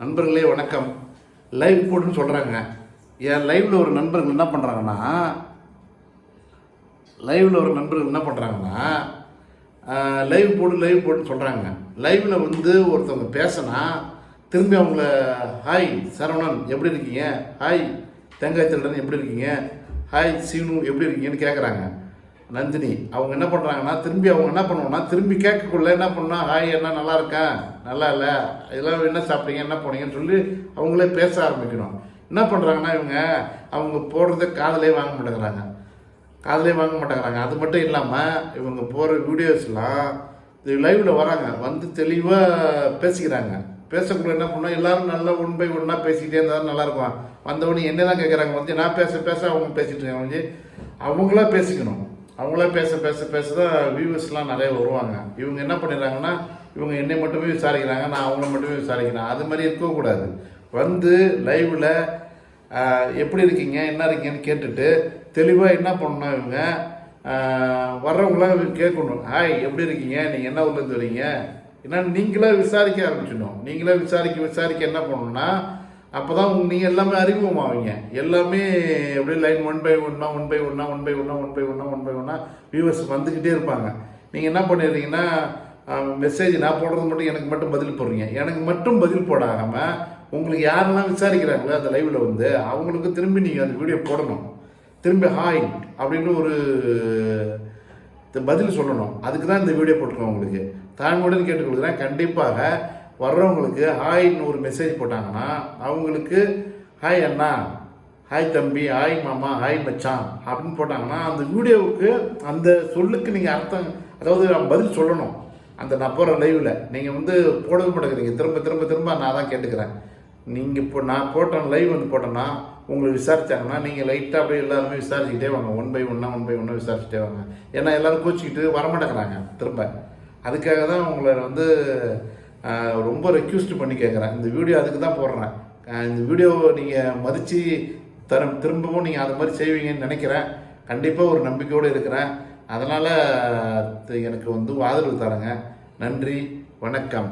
நண்பர்களே வணக்கம். லைவ் போடுன்னு சொல்கிறாங்க என் லைவில் ஒரு நண்பர்கள் என்ன பண்ணுறாங்கன்னா லைவில் ஒரு நண்பர்கள் என்ன பண்ணுறாங்கன்னா லைவ் போடு லைவ் போடுன்னு சொல்கிறாங்க லைவில் வந்து ஒருத்தவங்க பேசினா திரும்பி அவங்கள ஹாய் சரவணன் எப்படி இருக்கீங்க? ஹாய் தேங்காய் செல்டன் எப்படி இருக்கீங்க? ஹாய் சீனு எப்படி இருக்கீங்கன்னு கேட்குறாங்க நந்தினி அவங்க என்ன பண்ணுறாங்கன்னா திரும்பி அவங்க என்ன பண்ணுவாங்கன்னா திரும்பி கேட்கக்குள்ள என்ன பண்ணால் ஹாய் என்ன நல்லா இருக்கேன் நல்லா இல்லை? இதெல்லாம் என்ன சாப்பிட்டீங்க? என்ன போனீங்கன்னு சொல்லி அவங்களே பேச ஆரம்பிக்கணும். என்ன பண்ணுறாங்கன்னா இவங்க அவங்க போடுறத காதலே வாங்க மாட்டேங்கிறாங்க. காதலே வாங்க மாட்டேங்கிறாங்க. அது மட்டும் இல்லாமல் இவங்க போகிற வீடியோஸ்லாம் இது லைவில் வராங்க. வந்து தெளிவாக பேசிக்கிறாங்க. பேசக்குள்ள என்ன பண்ணோம்? எல்லாரும் நல்லா ஒன் பை ஒன்னாக பேசிக்கிட்டே இருந்தாலும் நல்லா இருக்கும். வந்தவொடனே என்ன தான் கேட்குறாங்க வந்து நான் பேச பேச அவங்க பேசிகிட்டு இருக்காங்க. வந்து அவங்களா பேசிக்கணும். அவங்களே பேச பேச பேச தான் வியூவர்ஸ்லாம் நிறைய வருவாங்க. இவங்க என்ன பண்ணிடுறாங்கன்னா இவங்க என்னை மட்டுமே விசாரிக்கிறாங்க நான் அவங்கள மட்டுமே விசாரிக்கிறேன். அது மாதிரி இருக்கக்கூடாது வந்து லைவில் எப்படி இருக்கீங்க என்ன இருக்கீங்கன்னு கேட்டுட்டு தெளிவாக என்ன பண்ணணும் இவங்க? வர்றவங்களாம் கேட்கணும். ஹாய் எப்படி இருக்கீங்க? நீங்கள் என்ன ஊர்லேருந்து வரீங்க? ஏன்னா நீங்களே விசாரிக்க ஆரம்பிச்சிடணும். நீங்களே விசாரிக்க விசாரிக்க என்ன பண்ணணும்னா அப்போ தான் நீங்கள் எல்லாமே அறிமுகமாவீங்க. எல்லாமே அப்படியே லைன் ஒன் பை ஒன்னா ஒன் பை ஒன்னா ஒன் பை ஒன்னா ஒன் பை ஒன்னா ஒன் பை ஒன்னா வியூவர்ஸ் வந்துக்கிட்டே இருப்பாங்க. நீங்கள் என்ன பண்ணிடுறீங்கன்னா மெசேஜ் நான் போடுறது மட்டும் எனக்கு மட்டும் பதில் போடுறீங்க. எனக்கு மட்டும் பதில் போடாமல் உங்களுக்கு யாரெல்லாம் விசாரிக்கிறாங்களோ அந்த லைவில் வந்து அவங்களுக்கு திரும்பி நீங்கள் அந்த வீடியோ போடணும். திரும்பி ஹாய் அப்படின்னு ஒரு இந்த பதில் சொல்லணும். அதுக்கு தான் இந்த வீடியோ போட்டிருக்கோம் உங்களுக்கு. தாழ்மையுடன் கேட்டுக்கொள்கிறேன். கண்டிப்பாக வர்றவங்களுக்கு ஹாய்னு ஒரு மெசேஜ் போட்டாங்கன்னா அவங்களுக்கு ஹாய் அண்ணா ஹாய் தம்பி ஹாய் மாமா ஹாய் மச்சான் அப்படின்னு போட்டாங்கன்னா அந்த வீடியோவுக்கு அந்த சொல்லுக்கு நீங்கள் அர்த்தம் அதாவது பதில் சொல்லணும். அந்த நான் போகிற லைவில் நீங்கள் வந்து போடவே மாட்டேங்கிறீங்க. திரும்ப திரும்ப திரும்ப நான் தான் கேட்டுக்கிறேன். நீங்கள் இப்போ நான் போட்டேன் லைவ் வந்து போட்டேன்னா உங்களை விசாரித்தாங்கன்னா நீங்கள் லைட்டாக அப்படியே எல்லாருமே விசாரிச்சுக்கிட்டே வாங்க. ஒன் பை ஒன்னாக ஒன் பை ஒன்னாக விசாரிச்சுட்டே வாங்க. ஏன்னா எல்லோரும் கோச்சிக்கிட்டு வரமாட்டேங்கிறாங்க திரும்ப. அதுக்காக தான் உங்களை வந்து ரொம்ப ரெக்யூஸ்ட் பண்ணி கேட்குறேன் இந்த வீடியோ அதுக்கு தான் போடுறேன். இந்த வீடியோவை நீங்கள் மதித்து தர திரும்பவும் நீங்கள் அது மாதிரி செய்வீங்கன்னு நினைக்கிறேன். கண்டிப்பாக ஒரு நம்பிக்கையோடு இருக்கிறேன். அதனால் எனக்கு வந்து ஆதரவு தரேங்க. நன்றி வணக்கம்.